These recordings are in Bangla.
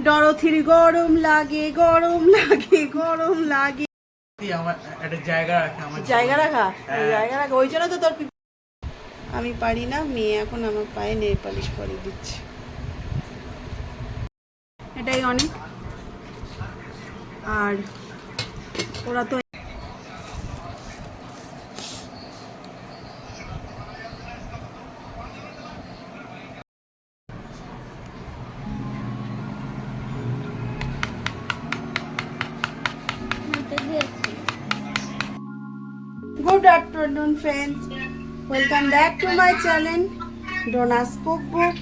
ডরথির গরম লাগে গরম লাগে গরম লাগে। জায়গা রাখে হ্যাঁ। জায়গা রাখা? ওই জন্য তো তোর আমি পারি না মেয়ে এখন আমার পায়ে নেল পালিশ করে দিচ্ছে। এটাই অনেক। আর ওরা তো good afternoon friends welcome back to my channel ডোনাস cook book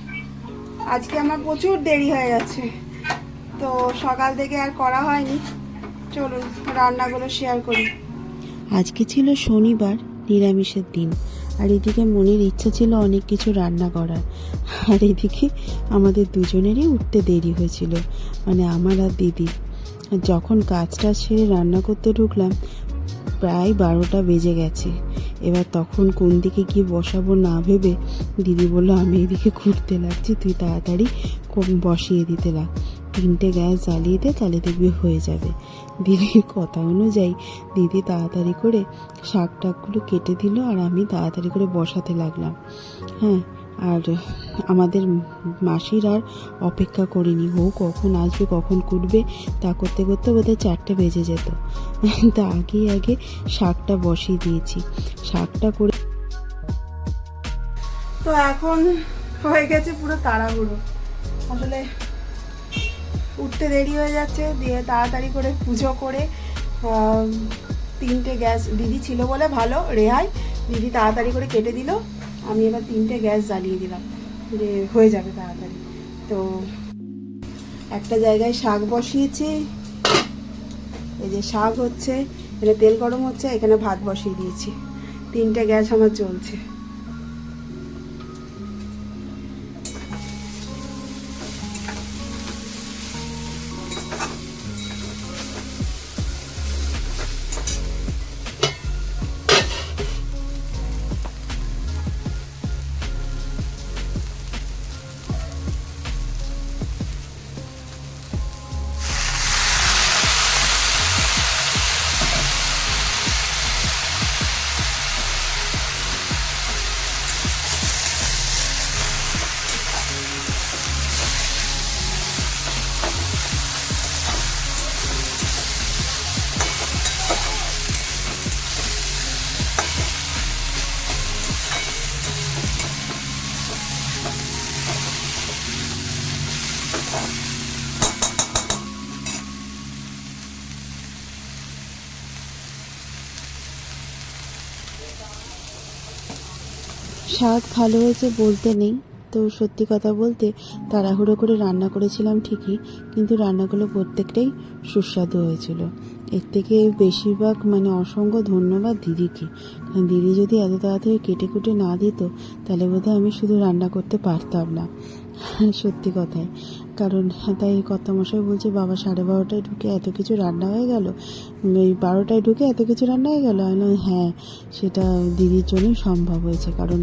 আজকে আমার প্রচুর দেরি হয়ে গেছে। তো সকাল থেকে আর করা হয়নি। চলুন, রান্নাগুলো শেয়ার করি। আজকে ছিল শনিবার, নিরামিষের দিন। আর এদিকে মনের ইচ্ছা ছিল অনেক কিছু রান্না করার। আর এদিকে আমাদের দুজনেরই উঠতে দেরি হয়েছিল। মানে আমার আর দিদি। যখন কাজটা সেরে রান্না করতে ঢুকলাম প্রায় বারোটা বেজে গেছে। এবার তখন কোন দিকে গিয়ে বসাবো না ভেবে দিদি বলল, আমি এদিকে ঘুরতে লাগছি, তুই তাড়াতাড়ি বসিয়ে দিতে লাগ তিনটে গ্যাস জ্বালিয়ে দে, তাহলে দেখবি হয়ে যাবে। দিদির কথা অনুযায়ী দিদি তাড়াতাড়ি করে শাক টাকগুলো কেটে দিল আর আমি তাড়াতাড়ি করে বসাতে লাগলাম। হ্যাঁ আর আমাদের মাসির আর অপেক্ষা করিনি। ও কখন আসবে, কখন কুটবে, তা করতে করতে বোধহয় চারটে বেজে যেত। তা আগে আগে শাকটা বসিয়ে দিয়েছি। শাকটা করে তো এখন হয়ে গেছে পুরো তাড়াহুড়ো। আসলে উঠতে দেরি হয়ে যাচ্ছে, দিয়ে তাড়াতাড়ি করে পুজো করে তিনটে গ্যাস দিদি ছিল বলে ভালো, রেহাই, দিদি তাড়াতাড়ি করে কেটে দিল। আমি এবার তিনটে গ্যাস জ্বালিয়ে দিলাম, যে হয়ে যাবে তাড়াতাড়ি। তো একটা জায়গায় শাক বসিয়েছি, এই যে শাক হচ্ছে, এখানে তেল গরম হচ্ছে, এখানে ভাত বসিয়ে দিয়েছি। তিনটে গ্যাস আমার চলছে। শাক ভালো হয়েছে বলতে নেই। তো সত্যি কথা বলতে তাড়াহুড়ো করে রান্না করেছিলাম ঠিকই, কিন্তু রান্নাগুলো প্রত্যেকটাই সুস্বাদু হয়েছিল। এর থেকে বেশিরভাগ মানে অসংখ্য ধন্যবাদ দিদিকে। কারণ দিদি যদি এত তাড়াতাড়ি কেটে কুটে না দিত, তাহলে বোধহয় আমি শুধু রান্না করতে পারতাম না। সত্যি কথাই কারণ তাই কর্তামশাই বলছে, বাবা সাড়ে বারোটায় ঢুকে এত কিছু রান্না হয়ে গেল ওই বারোটায় ঢুকে এত কিছু রান্না হয়ে গেল। আমি হ্যাঁ সেটা দিদির জন্যই সম্ভব হয়েছে, কারণ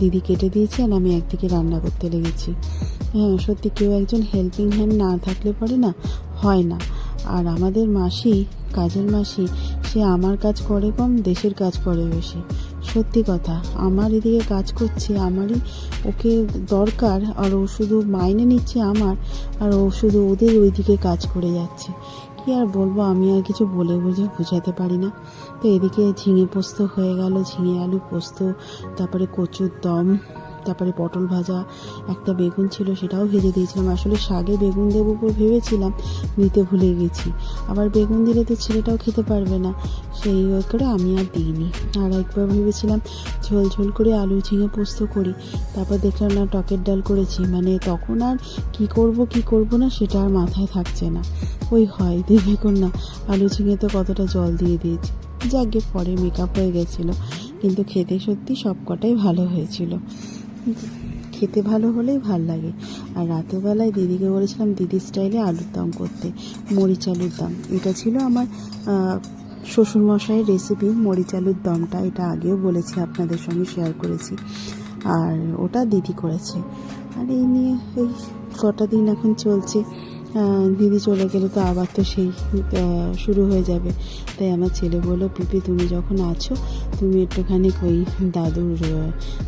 দিদি কেটে দিয়েছে আর আমি একদিকে রান্না করতে লেগেছি। হ্যাঁ সত্যি কেউ একজন হেল্পিং হ্যান্ড না থাকলে পরে না, হয় না। আর আমাদের মাসি, কাজের মাসি, সে আমার কাজ করে কম, দেশের কাজ করে বেশি। সত্যি কথা, আমার এদিকে কাজ করছে, আমারই ওকে দরকার, আর ও শুধু মাইনে নিচ্ছে আমার, আর ও শুধু ওদের ওইদিকে কাজ করে যাচ্ছে। কি আর বলব, আমি আর কিছু বলে বুঝে বোঝাতে পারি না। তো এদিকে ঝিঙে পোস্ত হয়ে গেল, ঝিঙে আলু পোস্ত, তারপরে কচুর দম তারপরে পটল ভাজা, একটা বেগুন ছিল সেটাও ভেজে দিয়েছিলাম। আসলে শাগে বেগুন দেবো ভেবেছিলাম, নিতে ভুলে গেছি। আবার বেগুন দিলে তো ছেলেটাও খেতে পারবে না। সেই করে আমি আর দিইনি। আর একবার ভেবেছিলাম ঝোল ঝোল করে আলু ঝিঙে পোস্ত করি। তারপর দেখলাম না, টকের ডাল করেছি। মানে তখন আর কি করব কি করব না সেটা আর মাথায় থাকছে না। ওই হয় দেবে না, আলু ঝিঙে তো কতটা জল দিয়ে দিয়েছি। যাকে পরে মেকআপ হয়ে গেছিল। কিন্তু খেতে সত্যি সব কটাই ভালো হয়েছিল। খেতে ভালো হলেই ভালো লাগে। আর রাতের বেলায় দিদিকে বলেছিলাম দিদির স্টাইলে আলুর দম করতে, মরিচ আলুর দম। এটা ছিল আমার শ্বশুরমশাইয়ের রেসিপি মরিচ আলুর দমটা। এটা আগেও বলেছি, আপনাদের সঙ্গে শেয়ার করেছি। আর ওটা দিদি করেছে। আর এই নিয়ে এই কটা দিন এখন চলছে। দিদি চলে গেলে তো আবার তো সেই শুরু হয়ে যাবে। তাই আমার ছেলে বলল পিপি তুমি যখন আছো তুমি একটুখানি ওই দাদুর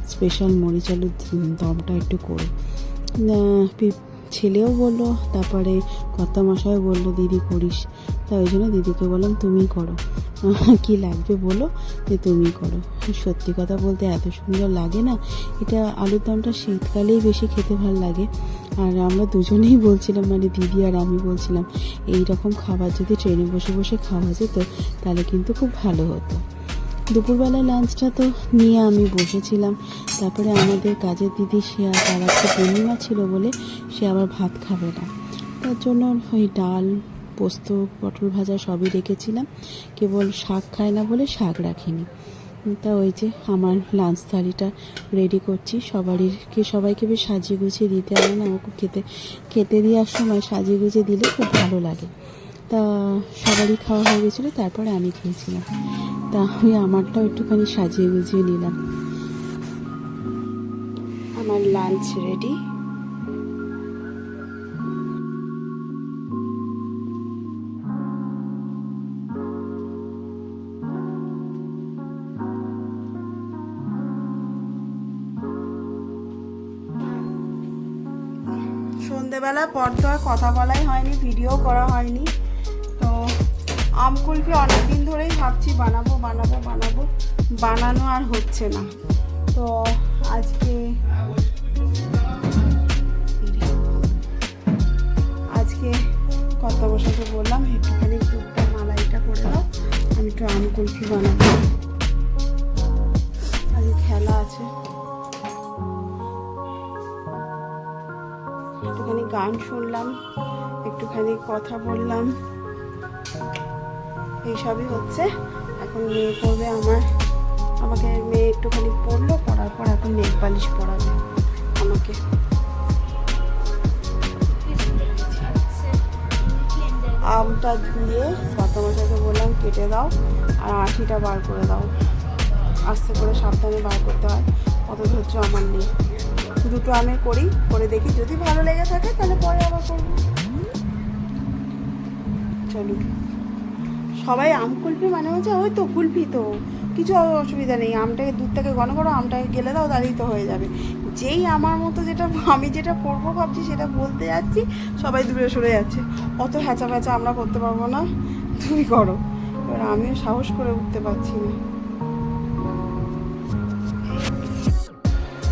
স্পেশাল মরিচালুর দমটা একটু করো। আহ, পি- ছেলেও বলল, তারপরে কর্তা মশাইও বলল, দিদি করিস। তাই ওই জন্য দিদিকে বললাম তুমি করো। কি লাগবে বলো? যে তুমি করো। সত্যি কথা বলতে এত সুন্দর লাগে না। এটা আলুর দমটা শীতকালেই বেশি খেতে ভালো লাগে। আর আমরা দুজনেই বলছিলাম মানে দিদি আর আমি বলছিলাম এই রকম খাবার যদি ট্রেনে বসে বসে খাওয়া যেত, তাহলে কিন্তু খুব ভালো হতো। দুপুরবেলায় লাঞ্চটা তো নিয়ে আমি বসেছিলাম। তারপরে আমাদের কাজের দিদি, সে আর তার আজকে পূর্ণিমা ছিল বলে সে আবার ভাত খাবে না। তার জন্য ওই ডাল, পোস্ত, পটল ভাজা সবই রেখেছিলাম। কেবল শাক খায় না বলে শাক রাখিনি। তা ওই যে আমার লাঞ্চ থালিটা রেডি করছি। সবারই কে সবাইকে বেশ সাজিয়ে গুছিয়ে দিতে হবে না। আমাকে খেতে খেতে দেওয়ার সময় সাজিয়ে গুছিয়ে দিলে খুব ভালো লাগে। তা সবারই খাওয়া হয়ে গেছিল, তারপরে আমি খেয়েছিলাম। তা আমি আমারটাও একটুখানি সাজিয়ে গুছিয়ে নিলাম। আমার লাঞ্চ রেডি সন্ধেবেলা পর তো আর কথা বলাই হয়নি ভিডিও করা হয়নি। আম কুলফি অনেকদিন ধরেই ভাবছি বানাবো বানাবো বানাবো। বানানো আর হচ্ছে না। তো আজকে আজকে কত বসাতে বললাম, একটুখানি দুধটা, মালাইটা করে দাও, আমি একটু আম কুলফি বানাবো। আজকে খেলা আছে। একটুখানি গান শুনলাম, একটুখানি কথা বললাম। এইসবই হচ্ছে। এখন মেয়ে পড়বে আমার। আমাকে মেয়ে একটুখানি পড়ল, পড়ার পর এখন নেল পালিশ পড়াবে আমাকে। আমটা দিয়ে মশাকে বললাম, কেটে দাও আর আঠিটা বার করে দাও। আস্তে করে সাবধানে বার করতে হয়, অত ধৈর্য আমার নেই। দুটো আমি করি, করে দেখি। যদি ভালো লেগে থাকে, তাহলে পরে আবার করব। চলুন। সবাই আম কুলফি মানে হচ্ছে ওই তো কুলফি তো, কিছু অসুবিধা নেই, আমটাকে দুধটাকে ঘন করো আমটাকে গেলে দাও, তাহলেই তো হয়ে যাবে। যেই আমার মতো যেটা, আমি যেটা করব ভাবছি, সেটা বলতে যাচ্ছি, সবাই দূরে সরে যাচ্ছে। অত হ্যাচা ফ্যাচা আমরা করতে পারব না, তুমি করো। এবার আমিও সাহস করে উঠতে পারছি না।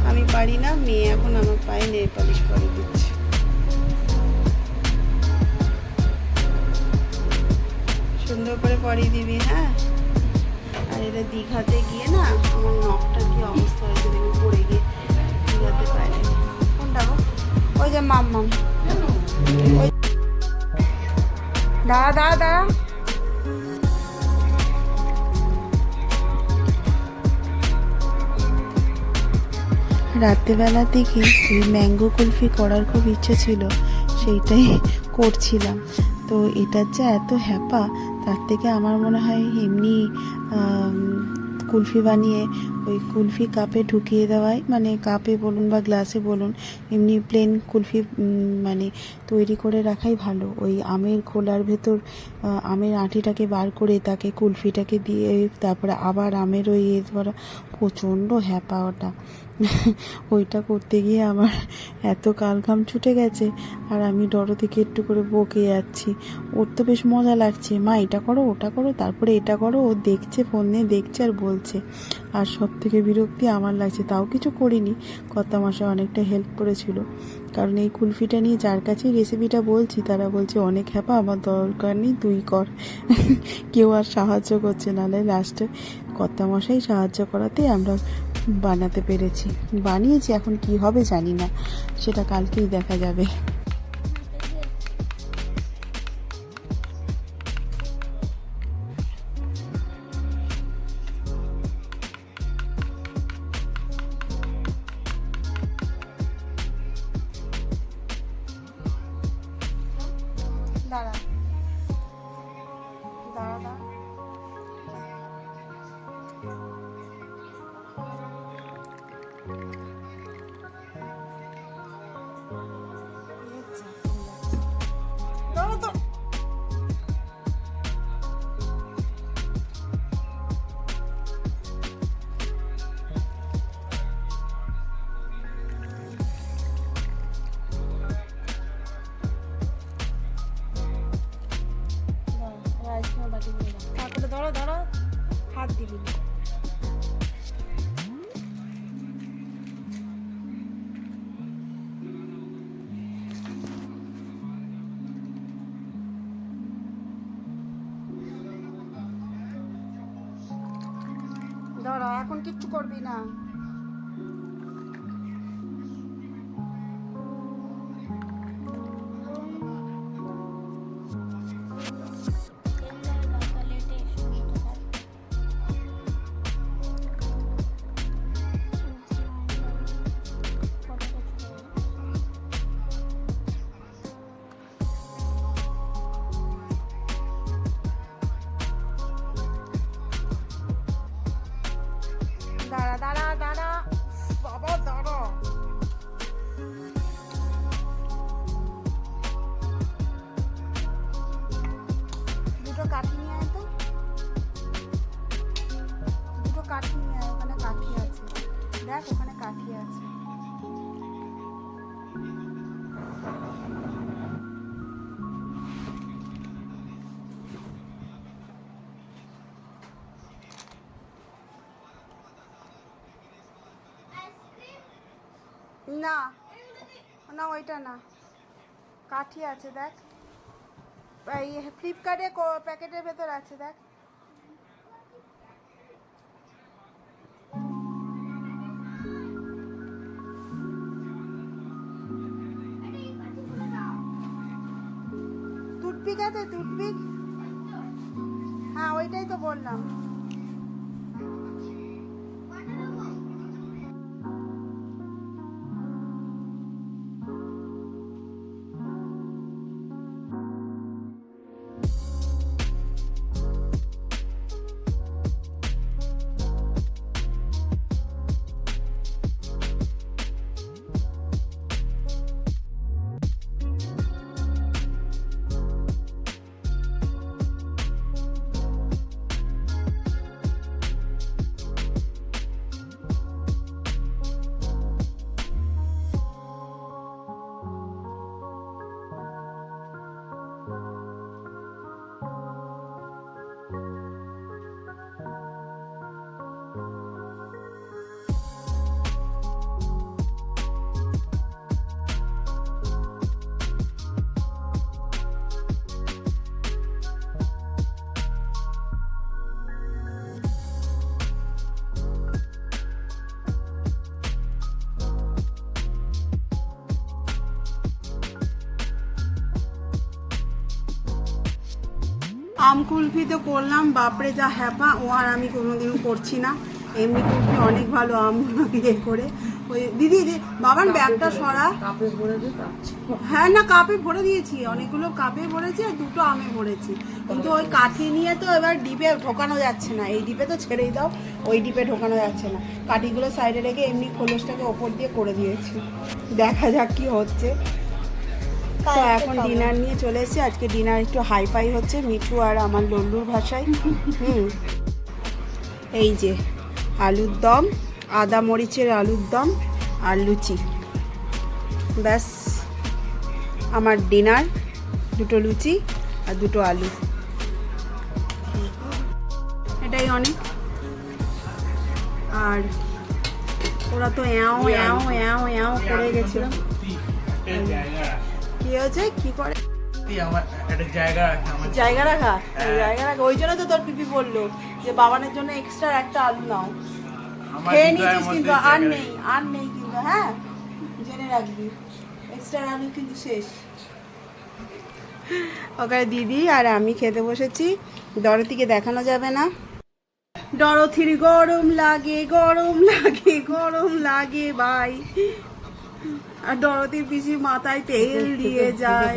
আমি পারি না, মেয়ে এখন আমার পায়ে নেল পালিশ করে দিচ্ছে। পরিয়ে দিবি হ্যাঁ? আর এটা দীঘাতে গিয়ে না, আমার নখটা কি অবস্থা হয়েছে দেখবি পড়ে গিয়ে দীঘাতে পায়ে কোনটা গো? ওই যে মাম মাম ওই দাঁড়া রাত্রেবেলার দিকে ওই ম্যাঙ্গো কুলফি করার খুব ইচ্ছে ছিল, সেইটাই করছিলাম। তো এটার যা এত হ্যাপা তার থেকে আমার মনে হয় এমনি কুলফি বানিয়ে ওই কুলফি কাপে ঢুকিয়ে দেওয়াই মানে কাপে বলুন বা গ্লাসে বলুন, এমনি প্লেন কুলফি মানে তৈরি করে রাখাই ভালো। ওই আমের খোলার ভেতর আমের আঁটিটাকে বার করে তাকে কুলফিটাকে দিয়ে তারপরে আবার আমের ওই ইয়ে করা প্রচণ্ড হ্যাপা ওটা। ওইটা করতে গিয়ে আমার এত কালঘাম ছুটে গেছে, আর আমি ডরো থেকে একটু করে বকে যাচ্ছি। ওর তো বেশ মজা লাগছে। মা, এটা করো, ওটা করো, তারপরে এটা করো। ও দেখছে, ফোন নিয়ে দেখছে আর বলছে, আর সব থেকে বিরক্তি আমার লাগছে, তাও কিছু করিনি। কর্তা মাসে অনেকটা হেল্প করেছিল। কারণ এই কুলফিটা নিয়ে যার কাছে রেসিপিটা বলছি, তারা বলছে, অনেক হ্যাপা, আমার দরকার নেই, তুই কর। কেউ আর সাহায্য করছে নাহলে লাস্টে কর্তা মশাই সাহায্য করাতে আমরা বানাতে পেরেছি। বানিয়েছি, এখন কি হবে জানি না। সেটা কালকেই দেখা যাবে। দাঁড়া। দাঁড়া দাঁড়া। দাঁড়া এখন কিচ্ছু করবি না। দাঁড়া দাঁড়া দুটো কাঠি নিয়ে আয় তো। দুটো কাঠি নিয়ে আয়, ওখানে কাঠি আছে। দেখ, ওখানে কাঠি আছে। না না, ওইটা না। কাঠি আছে, দেখ। এই ফ্লিপকার্টে প্যাকেটের ভেতর আছে, দেখ। টুথপিক আছে, টুথপিক? হ্যাঁ ওইটাই তো বললাম। আম কুলফি তো করলাম বাপরে যা হ্যাপা। ও আর আমি কোনোদিনও করছি না। এমনি কুলফি অনেক ভালো আম ইয়ে করে। ওই দিদি বাবান ব্যাগটা সরা। হ্যাঁ না কাপে ভরে দিয়েছি। অনেকগুলো কাপে ভরেছি আর দুটো আমে ভরেছি। কিন্তু ওই কাঠি নিয়ে তো এবার ডিপে ঢোকানো যাচ্ছে না। এই ডিপে তো ছেড়েই দাও ওই ডিপে ঢোকানো যাচ্ছে না। কাঠিগুলো সাইডে রেখে এমনি খোলসটাকে ওপর দিয়ে করে দিয়েছি। দেখা যাক কি হচ্ছে। তো এখন ডিনার নিয়ে চলে এসেছি। আজকে ডিনার একটু হাইফাই হচ্ছে মিঠু আর আমার লল্লুর ভাষায়। হুম। এই যে আলুর দম আদা মরিচের আলুর দম আর লুচি। ব্যাস আমার ডিনার দুটো লুচি আর দুটো আলু। এটাই অনেক। আর ওরা তো এও এও এও এও করে গেছিল। কি হয়েছে কি করে? জায়গা রাখে আমার জায়গা রাখা? হ্যাঁ। জায়গা রাখা। ওই জন্য তো তোর পিপি বলল যে বাবানের জন্য এক্সট্রা একটা আলু নাও। খেয়ে নিয়েছিস কিন্তু আর নেই আর নেই কিন্তু হ্যাঁ? জেনে রাখবি। এক্সট্রা আলু কিন্তু শেষ। ওখানে দিদি আর আমি খেতে বসেছি। দরতিকে দেখানো যাবে না। ডরথির গরম লাগে গরম লাগে গরম লাগে ভাই। আর ডরতির পিসি মাথায় তেল দিয়ে যায়।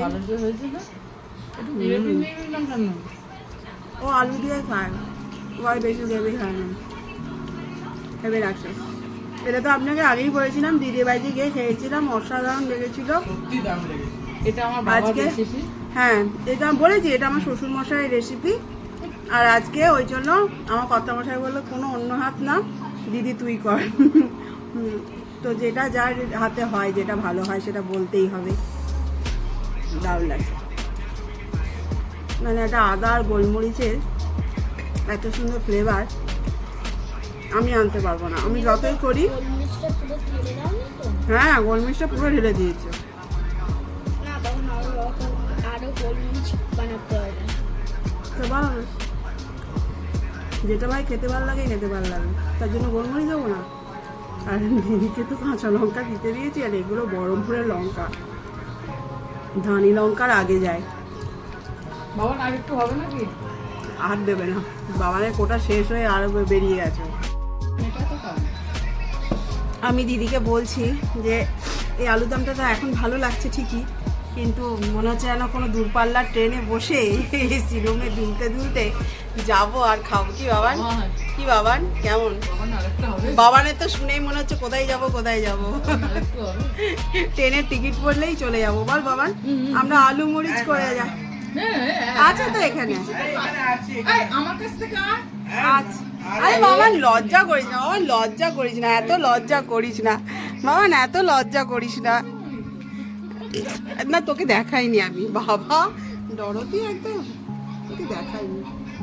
ও আলু দিয়ে খায় ও আর বেশি গ্রেভি খায় না। ভেবে রাখছে। এটা তো আপনাকে আগেই বলেছিলাম দিদি বাড়িতে গিয়ে খেয়েছিলাম অসাধারণ লেগেছিল। এটা আমার আজকে হ্যাঁ এটা আমি বলেছি এটা আমার শ্বশুর মশাইয়ের রেসিপি আর আজকে ওই জন্য আমার কর্তা মশাই বলল কোনো অন্য হাত না দিদি তুই কর। তো যেটা যার হাতে হয় যেটা ভালো হয় সেটা বলতেই হবে। দারুণ লাগে মানে একটা আদা আর গোলমরিচের এত সুন্দর ফ্লেভার আমি আনতে পারব না। আমি যতই করি হ্যাঁ গোলমরিচটা পুরো ঢেলে দিয়েছে। যেটা ভাই খেতে ভালো লাগে খেতে ভালো লাগে। তার জন্য গোলমরিচ দেবো না? আর দিদিকে তো কাঁচা লঙ্কা দিতে দিয়েছি আর এগুলো বরমপুরের লঙ্কা। ধানি লঙ্কার আগে যায়। বাবা আর একটু হবে নাকি? আর দেবে না। বাবানের কোটা শেষ হয়ে আর বেরিয়ে গেছে। আমি দিদিকে বলছি যে এই আলুদমটা তো এখন ভালো লাগছে ঠিকই কিন্তু মনে হচ্ছে যেন কোনো দূরপাল্লার ট্রেনে বসে এসি রুমে দুলতে দুলতে যাব আর খাব। কি বাবান? হ্যাঁ। কি বাবান? কেমন? বাবা বাবানের তো শুনেই মনে হচ্ছে কোথায় যাব কোথায় যাব? ট্রেনের টিকিট পড়লেই চলে যাব। বল বাবান আমরা আলু মরিচ করে যা হ্যাঁ, হ্যাঁ, আছে তো এখানে। আচ্ছা। আরে বাবান লজ্জা করিস না। বাবান লজ্জা করিস না। এত লজ্জা করিস না। বাবান এত লজ্জা করিস না। না তোকে দেখাইনি আমি বাবা। ডরতি একদম তোকে দেখাইনি।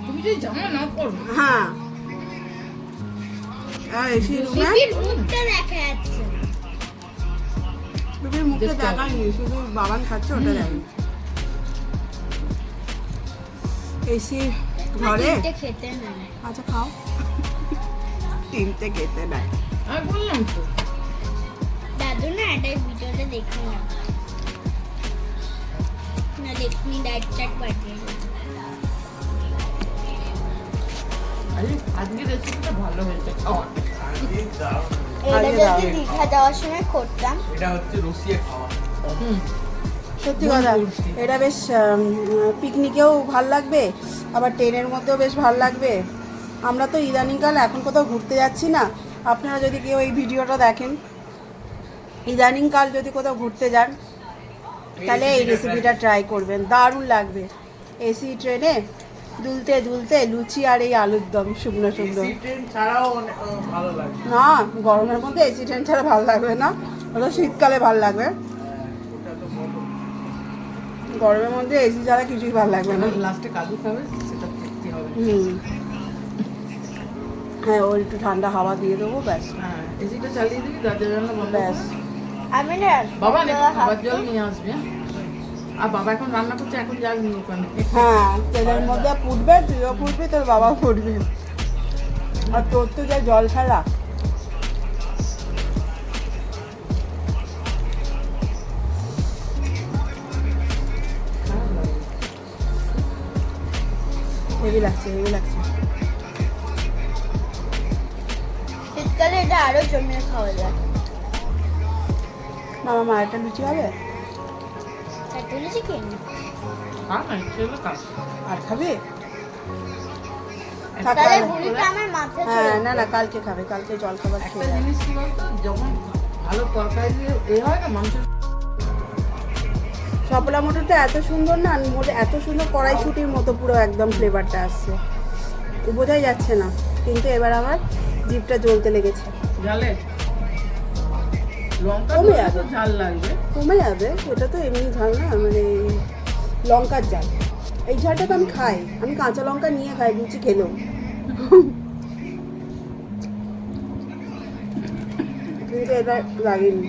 তুমি যদি জামা না পরো হ্যাঁ। আর এসি মুখটা দেখা যাচ্ছে। তুমি মুখে দেখাইনি শুধু বাবান খাচ্ছে ওটা দেখাইনি। এসি ঘরে? আচ্ছা খাও। তিনটে খেতে নাই। আমি বললাম তো। দাদু না এটা ভিডিওটা দেখে না না দেখুনি ডায়েট পাঠিয়ে আজকে রেসিপিটা ভালো হয়েছে। এটা যদি দীঘা যাওয়ার সময় করতাম। এটা হচ্ছে রসিয়ে খাওয়া। হুম। সত্যি কথা এটা বেশ পিকনিকেও ভালো লাগবে আবার ট্রেনের মধ্যেও বেশ ভালো লাগবে। আমরা তো ইদানিংকাল এখন কোথাও ঘুরতে যাচ্ছি না। আপনারা যদি কেউ এই ভিডিওটা দেখেন ইদানিংকাল যদি কোথাও ঘুরতে যান তাহলে এই রেসিপিটা ট্রাই করবেন। দারুণ লাগবে। এসি ট্রেনে দুলতে দুলতে লুচি আর এই আলুর দম শুকনো শুকনো। না গরমের মধ্যে এসি ট্রেন ছাড়া ভালো লাগবে না। ওটা শীতকালে ভালো লাগবে। গরমের মধ্যে এসি ছাড়া কিছুই ভালো লাগবে না। লাস্টে কাজু খাবে সেটা হবে। হুম। হ্যাঁ ওর একটু ঠান্ডা হাওয়া দিয়ে দেবো ব্যাস। হ্যাঁ এসিটা চালিয়ে দিবি ব্যাস। আমি না বাবা না একটু হাত খাবার জল নিয়ে আসবে হ্যাঁ? আর বাবা এখন রান্না করছে এখন হ্যাঁ তেলের মধ্যে ফুটবে তুইও ফুটবি তোর বাবা ফুটবে। আর তোর তো যা জল হেভি লাগছে হেভি লাগছে। শীতকালে এটা আরও জমিয়ে খাওয়া যায়। মামা মায়েরটা লুচি হবে হলে খা। আর খাবে? মাথায় হ্যাঁ না না কালকে খাবে কালকে জল খাবার খেয়ে জিনিস কি বলতো? যখন ভালো তরকারি দিয়ে এ হয় না মাংস সপলা মোটরটা এত সুন্দর না মোটে এত সুন্দর কড়াইশুটির মতো পুরো একদম ফ্লেভারটা আসছে। বোঝাই যাচ্ছে না কিন্তু এবার আমার জিপটা জ্বলতে লেগেছে। জালে? লঙ্কা কমে যাবে। ঝাল লাগবে। কমে যাবে এটা তো এমনি ঝাল না মানে লঙ্কার ঝাল। এই ঝালটা তো আমি খাই আমি কাঁচা লঙ্কা নিয়ে খাই লুচি খেলেও। কিন্তু এটা লাগেনি।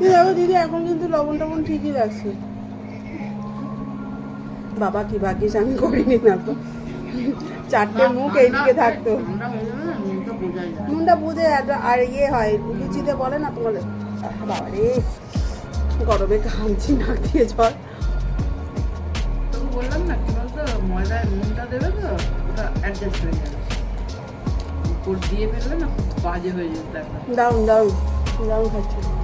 দেখো দিদি এখন কিন্তু লবণ টবণ ঠিকই লাগছে। বাবা কি ভাগ্যিস আমি করিনি না তো। চারটে মুখ এইদিকে থাকতো। নুনটা বুঝে আর- ইয়ে হয় লুচিতে বলে না তোমার আহ, বাবা রে গরমে ঘামছি না দিয়ে তোকে বললাম না কি বলতো ময়দায় নুনটা দেবে তো ওটা অ্যাডজাস্ট হয়ে যাবে। উপর দিয়ে ফেললে না বাজে হয়ে যেত দারুণ দারুণ দারুণ খাচ্ছি।